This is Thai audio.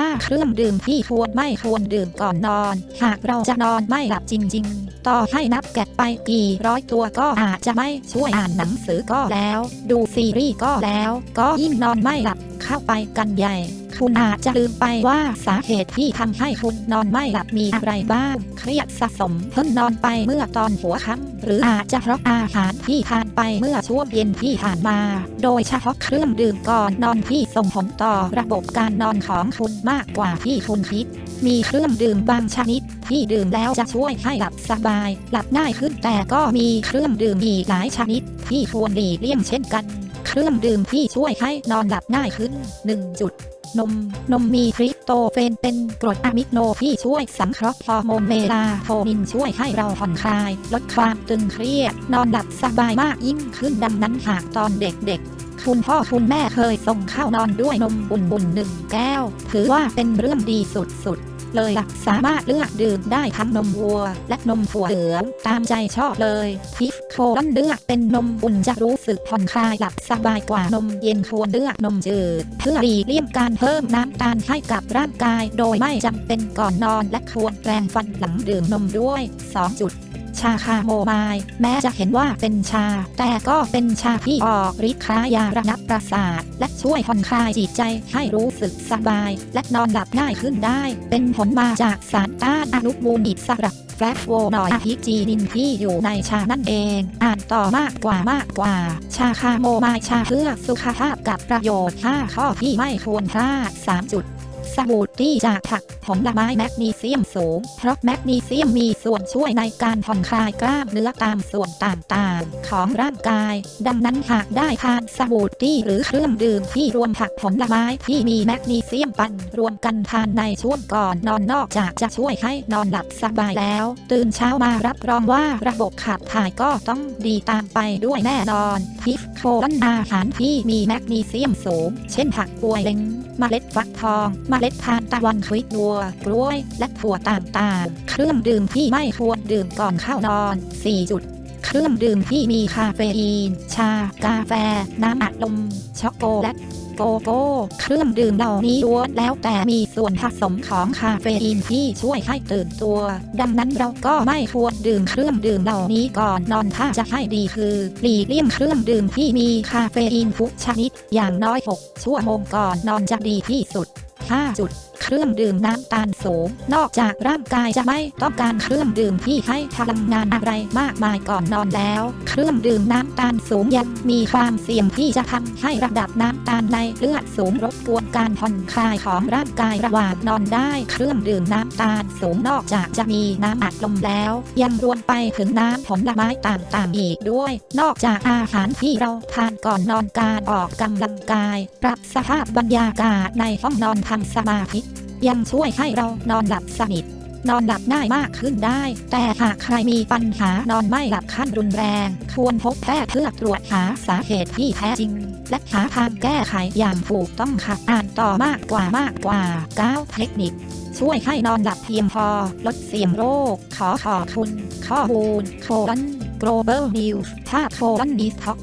5. เครื่องดื่มที่ควรไม่ควรดื่มก่อนนอน หากเราจะนอนไม่หลับจริง ๆ ต่อให้นับแกะไปกี่ร้อยตัวก็อาจจะไม่ช่วยอ่านหนังสือก็แล้ว ดูซีรีส์ก็แล้ว ก็ยิ่งนอนไม่หลับ เข้าไปกันใหญ่ คุณอาจจะลืมไปว่าสาเหตุที่ทำให้คุณนอนไม่หลับมีอะไรบ้าง เครียดสะสมเพิ่งนอนไปเมื่อตอนหัวค่ำหรืออาจจะเพราะอาหารที่ทานไปเมื่อช่วงเย็นที่ผ่านมา โดยเฉพาะเครื่องดื่มก่อนนอนที่ส่งผลต่อระบบการนอนของคุณมากกว่าที่คุณคิดมีเครื่องดื่มบางชนิด ที่ดื่มแล้วจะช่วยให้หลับสบาย หลับง่ายขึ้นแต่ก็มีเครื่องดื่มอีกหลายชนิด ที่ควรหลีกเลี่ยงเช่นกัน เครื่องดื่มที่ช่วยให้นอนหลับง่ายขึ้น 1 จุดนม นมมีทริปโตเฟนเป็นกรดอะมิโนที่ช่วยสังเคราะห์ฮอร์โมนเมลาโทนินช่วยให้เราผ่อนคลาย ลดความตึงเครียด นอนหลับสบายมากยิ่งขึ้นดังนั้นหากตอนเด็กๆ คุณพ่อคุณแม่เคยส่งข้าวนอนด้วยนมอุ่นๆหนึ่งแก้ว ถือว่าเป็นเรื่องดีสุดๆ เลยล่ะสามารถเลือกดื่มได้ทั้งนมวัว และนมถั่วเหลืองตามใจชอบเลยทิฟโคลอนเลือกเป็นนมอุ่นจะรู้สึกผ่อนคลายหลับสบายกว่านมเย็นควรเลือกนมจืด เพื่อหลีกเลี่ยงการเพิ่มน้ำตาลให้กับร่างกาย โดยไม่จำเป็นก่อนนอนและควรแปรงฟันหลังดื่มนมด้วย2จุด ชาคาโมไมล์แม้จะเห็นว่าเป็นชา แต่ก็เป็นชาที่ออกฤทธิ์คล้ายยาระงับประสาท และช่วยผ่อนคลายจิตใจให้รู้สึกสบาย และนอนหลับง่ายขึ้นได้ เป็นผลมาจากสารต้านอนุมูลอิสระแฟลกโวนอยด์อะพิจีนินที่อยู่ในชานั่นเอง อ่านต่อมากกว่ามากกว่า ชาคาโมไมล์ชาเพื่อสุขภาพกับประโยชน์ 5 ข้อที่ไม่ควรพลาด3จุดสบู่ที่จากผักผลไม้แมกนีเซียมสูง เพราะแมกนีเซียมมีส่วนช่วยในการผ่อนคลายกล้ามเนื้อตามส่วนต่างๆ ของร่างกาย ดังนั้นหากได้ทานสบู่ที่หรือเครื่องดื่มที่รวมผักผลไม้ที่มีแมกนีเซียมปั่นรวมกันทานในช่วงก่อนนอนนอกจากจะช่วยให้นอนหลับสบายแล้ว ตื่นเช้ามารับรองว่าระบบขับถ่ายก็ต้องดีตามไปด้วยแน่นอนพิฟโคลนอาหารที่มีแมกนีเซียมสูง เช่นผักกล้วยเล้งเมล็ดฟักทอง เมล็ดทานตะวันควิดวัวกล้วย และถั่วต่างๆ เครื่องดื่มที่ไม่ควรดื่มก่อนเข้านอน 4 จุด เครื่องดื่มที่มีคาเฟอีน ชา กาแฟ น้ำอัดลม ช็อกโกแลตโกโก้ เครื่องดื่มเหล่านี้ล้วนแล้วแต่มีส่วนผสมของคาเฟอีนที่ช่วยให้ตื่นตัว ดังนั้นเราก็ไม่ควรดื่มเครื่องดื่มเหล่านี้ก่อนนอนถ้าจะให้ดีคือหลีกเลี่ยงเครื่องดื่มที่มีคาเฟอีนทุกชนิดอย่างน้อย 6 ชั่วโมงก่อนนอนจะดีที่สุด5จุด เครื่องดื่มน้ำตาลสูง นอกจากร่างกายจะไม่ต้องการเครื่องดื่มที่ให้พลังงานอะไรมากมายก่อนนอนแล้ว เครื่องดื่มน้ำตาลสูงยังมีความเสี่ยงที่จะทำให้ระดับน้ำตาลในเลือดสูงรบกวนการผ่อนคลายของร่างกายระหว่างนอนได้ เครื่องดื่มน้ำตาลสูงนอกจากจะมีน้ำอัดลมแล้ว ยังรวมไปถึงน้ำผลไม้ต่างๆอีกด้วย นอกจากอาหารที่เราทานก่อนนอนการออกกำลังกาย ปรับสภาพบรรยากาศในห้องนอนทำสมาธิ ยังช่วยให้เรานอนหลับสนิท นอนหลับง่ายมากขึ้นได้ แต่หากใครมีปัญหานอนไม่หลับขั้นรุนแรง ควรพบแพทย์เพื่อตรวจหาสาเหตุที่แท้จริง และหาทางแก้ไขอย่างถูกต้องค่ะอ่านต่อมากกว่ามากกว่า9เทคนิคช่วยให้นอนหลับเพียงพอ ลดเสี่ยงโรค ขอขอบคุณ ข้อมูลโคลน global news ภาพโคลนดีท็อก